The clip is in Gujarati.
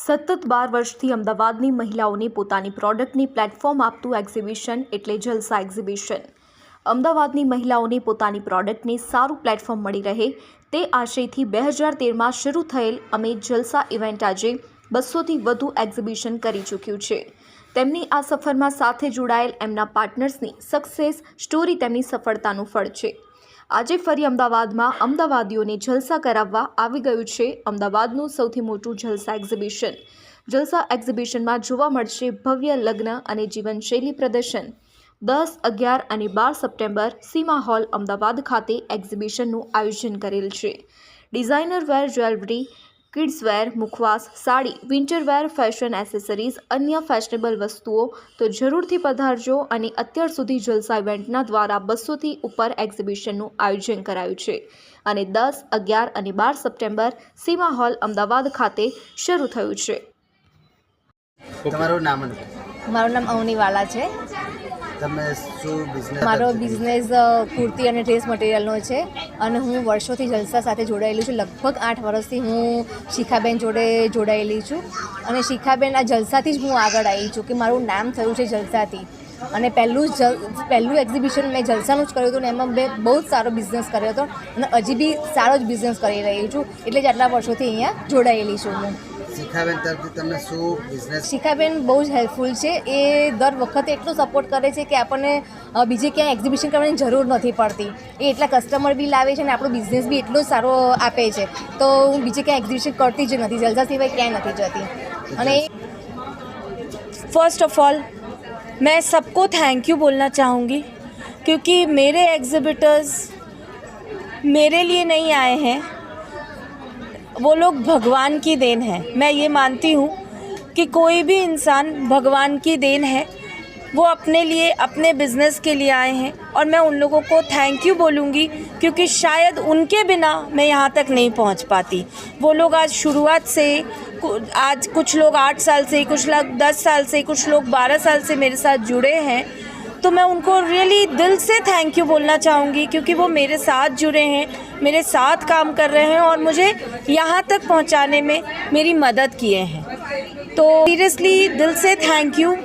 સતત બાર વર્ષથી અમદાવાદની મહિલાઓને પોતાની પ્રોડક્ટની પ્લેટફોર્મ આપતું એક્ઝિબિશન એટલે જલસા એક્ઝિબિશન અમદાવાદની મહિલાઓને પોતાની પ્રોડક્ટને સારું પ્લેટફોર્મ મળી રહે તે આશયથી બે હજાર તેરમાં શરૂ થયેલ અમે જલસા ઇવેન્ટ આજે બસોથી વધુ એક્ઝિબિશન કરી ચૂક્યું છે. તેમની આ સફરમાં સાથે જોડાયેલ એમના પાર્ટનર્સની સક્સેસ સ્ટોરી તેમની સફળતાનું ફળ છે. આજે ફરી અમદાવાદમાં અમદાવાદીઓને જલસા કરાવવા આવી ગયું છે અમદાવાદનું સૌથી મોટું જલસા એક્ઝિબિશન. જલસા એક્ઝિબિશનમાં જોવા મળશે ભવ્ય લગ્ન અને જીવનશૈલી પ્રદર્શન. દસ, અગિયાર અને બાર સપ્ટેમ્બર સીમા હોલ અમદાવાદ ખાતે એક્ઝિબિશનનું આયોજન કરેલ છે. Designer wear jewellery kids wear મુખવાસ sari winterwear fashion accessories અન્ય ફેશનેબલ વસ્તુઓ તો જરૂરથી પધારજો અને અત્યાર સુધી જલસા ઇવેન્ટના દ્વારા બસોથી ઉપર એક્ઝિબિશનનું આયોજન કરાયું છે. અને દસ અગિયાર અને બાર સપ્ટેમ્બર સીમા હોલ અમદાવાદ ખાતે શરૂ થયું છે. તમારું નામ મારું નામ અવનીવાલા છે. તમે શું બિઝનેસ મારો બિઝનેસ કુર્તી અને ડ્રેસ મટીરિયલનો છે અને હું વર્ષોથી જલસા સાથે જોડાયેલી છું. લગભગ આઠ વર્ષથી હું શિખાબેન જોડે જોડાયેલી છું. અને શિખાબેન આ જલસાથી જ હું આગળ આવી છું કે મારું નામ થયું છે જલસાથી. અને પહેલું જ પહેલું એક્ઝિબિશન મેં જલસાનું જ કર્યું હતું ને એમાં મેં બહુ જ સારો બિઝનેસ કર્યો હતો અને હજી બી સારો જ બિઝનેસ કરી રહી છું. એટલે જ આટલા વર્ષોથી અહીંયા જોડાયેલી છું હું. શિખાબેન તરફથી તમને શું બિઝનેસ શિખાબેન બહુ જ હેલ્પફુલ છે એ દર વખતે એટલો સપોર્ટ કરે છે કે આપણને અ, બીજે ક્યાંય એક્ઝિબિશન કરવાની જરૂર નથી પડતી એ એટલા કસ્ટમર બી લાવે છે અને આપણો બિઝનેસ બી એટલો જ સારો આપે છે તો હું બીજે ક્યાંય એક્ઝિબિશન કરતી જ નથી જલસા સિવાય ક્યાંય નથી જતી અને फर्स्ट ऑफ ऑल मैं सबको थैंक यू बोलना चाहूँगी क्योंकि मेरे एग्ज़िबिटर्स मेरे लिए नहीं आए हैं वो लोग भगवान की देन है। मैं ये मानती हूँ कि कोई भी इंसान भगवान की देन है, वो अपने लिए, अपने बिज़नेस के लिए आए हैं और मैं उन लोगों को थैंक यू बोलूँगी क्योंकि शायद उनके बिना मैं यहाँ तक नहीं पहुँच पाती। वो लोग आज शुरुआत से, आज कुछ लोग आठ साल से, कुछ लोग दस साल से, कुछ लोग बारह साल से मेरे साथ जुड़े हैं। तो मैं उनको रियली दिल से थैंक यू बोलना चाहूँगी, क्योंकि वो मेरे साथ जुड़े हैं, मेरे साथ काम कर रहे हैं और मुझे यहाँ तक पहुँचाने में मेरी मदद किए हैं। तो सीरियसली दिल से थैंक यू